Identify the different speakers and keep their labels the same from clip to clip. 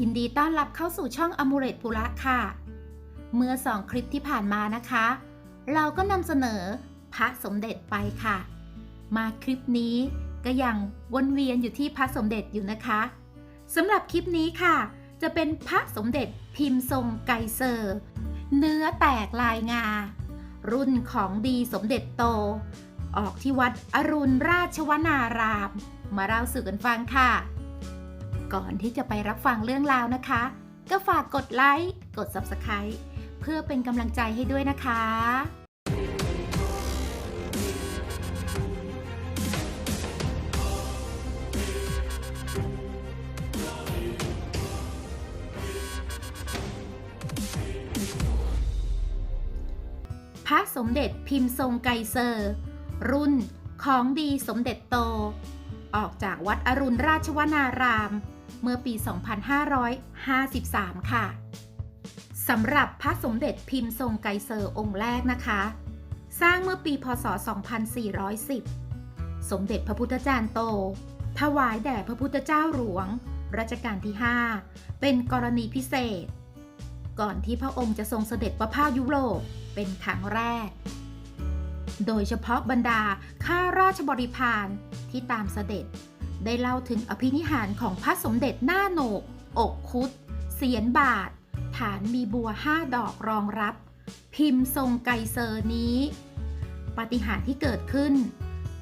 Speaker 1: ยินดีต้อนรับเข้าสู่ช่องอมูเรตปุระค่ะ เมื่อสองคลิปที่ผ่านมานะคะ เราก็นำเสนอพระสมเด็จไปค่ะ มาคลิปนี้ก็ยังวนเวียนอยู่ที่พระสมเด็จอยู่นะคะสำหรับคลิปนี้ค่ะ จะเป็นพระสมเด็จพิมพ์ทรงไกเซอร์ เนื้อแตกลายงา รุ่นของดีสมเด็จโต ออกที่วัดอรุณราชวนาราม มาเล่าสู่กันฟังค่ะ ก่อนที่จะไปรับฟังเรื่องราวนะคะ ก็ฝากกดไลค์ กด Subscribe เพื่อเป็นกำลังใจให้ด้วยนะคะพระสมเด็จพิมพ์ทรงไกเซอร์ รุ่นของดีสมเด็จโต ออกจากวัดอรุณราชวนาราม เมื่อปี 2553 ค่ะสำหรับพระสมเด็จพิมพ์ทรงไกเซอร์องค์แรกนะคะ สร้างเมื่อปีพศ 2410 สมเด็จพระพุทธจารย์โต ถวายแด่พระพุทธเจ้าหลวง รัชกาลที่ 5 เป็นกรณีพิเศษ ก่อนที่พระองค์จะทรงเสด็จประพาสยุโรปเป็นครั้งแรก โดยเฉพาะบรรดาข้าราชบริพารที่ตามเสด็จ ได้เล่าถึงอภินิหารของพระสมเด็จหน้าโหนก อกคุดเสียนบาท ฐานมีบัวห้าดอกรองรับ พิมพ์ทรงไกเซอร์นี้ ปฏิหารที่เกิดขึ้น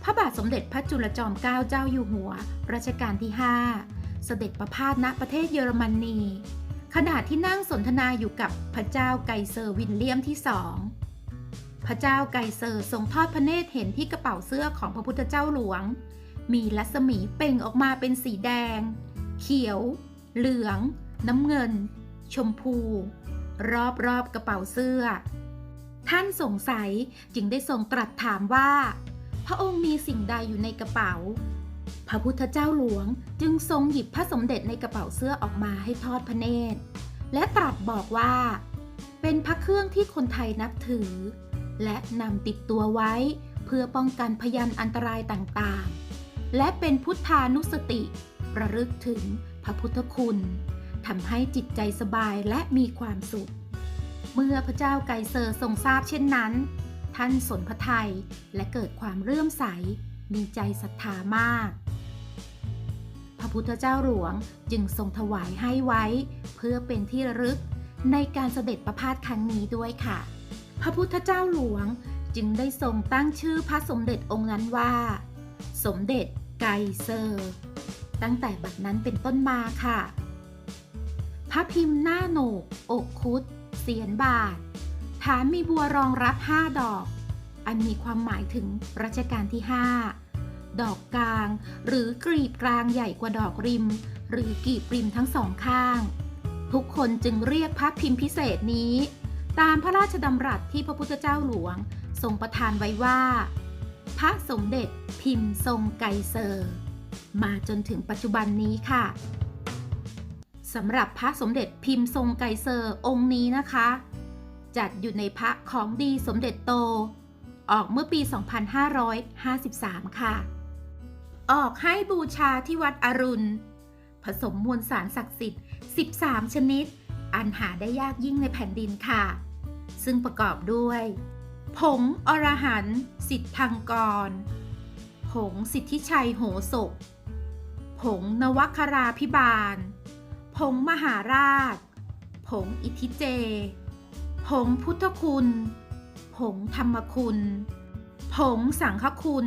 Speaker 1: พระบาทสมเด็จพระจุลจอมเกล้าเจ้าอยู่หัว รัชกาลที่ 5 เสด็จประพาสณประเทศเยอรมนี ขณะที่นั่งสนทนาอยู่กับพระเจ้าไกเซอร์วินเลียมที่สองพระเจ้าไกเซอร์ทรงทอดพระเนตรเห็นที่กระเป๋าเสื้อของพระพุทธเจ้าหลวง มีรัศมีเป่งออกมาเป็นสีแดง เขียว เหลือง น้ำเงิน ชมพู รอบๆกระเป๋าเสื้อ ท่านสงสัยจึงได้ทรงตรัสถามว่า พระองค์มีสิ่งใดอยู่ในกระเป๋า พระพุทธเจ้าหลวงจึงทรงหยิบพระสมเด็จในกระเป๋าเสื้อออกมาให้ทอดพระเนตร และตรัสบอกว่า เป็นพระเครื่องที่คนไทยนับถือ และนำติดตัวไว้เพื่อป้องกันพยันอันตรายต่างๆ และเป็นพุทธานุสติ ระลึกถึงพระพุทธคุณทำให้จิตใจสบายและมีความสุข เมื่อพระเจ้าไกเซอร์ทรงทราบเช่นนั้น ท่านสนพระไทยและเกิดความเลื่อมใส มีใจศรัทธามาก พระพุทธเจ้าหลวงจึงทรงถวายให้ไว้ เพื่อเป็นที่ระลึกในการเสด็จประพาสครั้งนี้ด้วยค่ะ พระพุทธเจ้าหลวงจึงได้ทรงตั้งชื่อพระสมเด็จองค์นั้นว่า สมเด็จไกเซอร์ ตั้งแต่บัดนั้นเป็นต้นมาค่ะ พระพิมพ์หน้าโหนก อกคุดเสียนบาท ฐานมีบัวรองรับ 5 ดอก อันมีความหมายถึงรัชกาลที่ 5 ดอกกลาง หรือกรีบกลางใหญ่กว่าดอกริม หรือกรีบริมทั้งสองข้าง ทุกคนจึงเรียกพระพิมพ์พิเศษนี้ ตามพระราชดำรัสที่พระพุทธเจ้าหลวงทรงประทานไว้ว่า พระสมเด็จพิมพ์ทรงไกเซอร์ มาจนถึงปัจจุบันนี้ค่ะสำหรับพระสมเด็จพิมพ์ทรงไกเซอร์องค์นี้นะคะ จัดอยู่ในพระของดีสมเด็จโต ออกเมื่อปี 2553 ค่ะ ออกให้บูชาที่วัดอรุณ ผสมมวลสารศักดิ์สิทธิ์ 13 ชนิด อันหาได้ยากยิ่งในแผ่นดินค่ะ ซึ่งประกอบด้วย ผงอรหันต์สิทธังกร ผงสิทธิชัยโหศก ผงนวคราพิบาล ผงมหาราช ผงอิทธิเจ ผงพุทธคุณ ผงธรรมคุณ ผงสังฆคุณ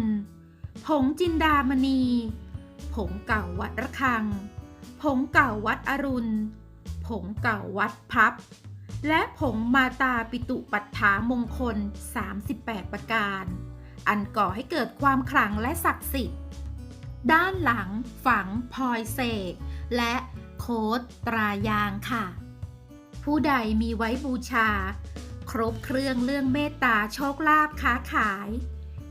Speaker 1: ผงจินดามณี ผงเก่าวัดระฆัง ผงเก่าวัดอรุณ ผงเก่าวัดพับ และผงมาตาปิตุปัฏฐามงคล 38 ประการ อันก่อให้เกิดความขลังและศักดิ์สิทธิ์ ด้านหลังฝังพลอยเสก และโค้ดตรายางค่ะ ผู้ใดมีไว้บูชา ครบเครื่องเรื่องเมตตาโชคลาภค้าขาย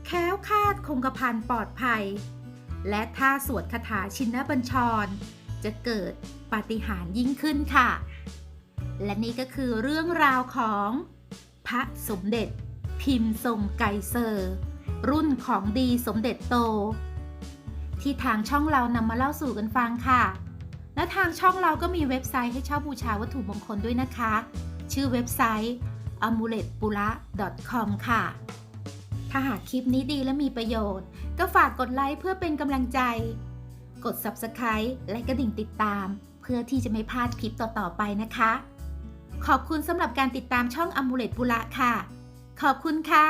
Speaker 1: แค้วคาดคงกระพันปลอดภัย และถ้าสวดคาถาชินบัญชร จะเกิดปาฏิหาริย์ยิ่งขึ้นค่ะ และนี่ก็คือเรื่องราวของพระสมเด็จ พิมพ์ทรงไกเซอร์ รุ่นของดีสมเด็จโต ที่ทางช่องเรานำมาเล่าสู่กันฟังค่ะ และทางช่องเราก็มีเว็บไซต์ให้เช่าบูชาวัตถุมงคลด้วยนะคะ ชื่อเว็บไซต์ amuletpula.com ค่ะ ถ้าหากคลิปนี้ดีและมีประโยชน์ ก็ฝากกดไลค์เพื่อเป็นกำลังใจ กด Subscribe และกระดิ่งติดตาม เพื่อที่จะไม่พลาดคลิปต่อๆไปนะคะ ขอบคุณสำหรับการติดตามช่องอ m u l e t ปุระค่ะ ขอบคุณค่ะ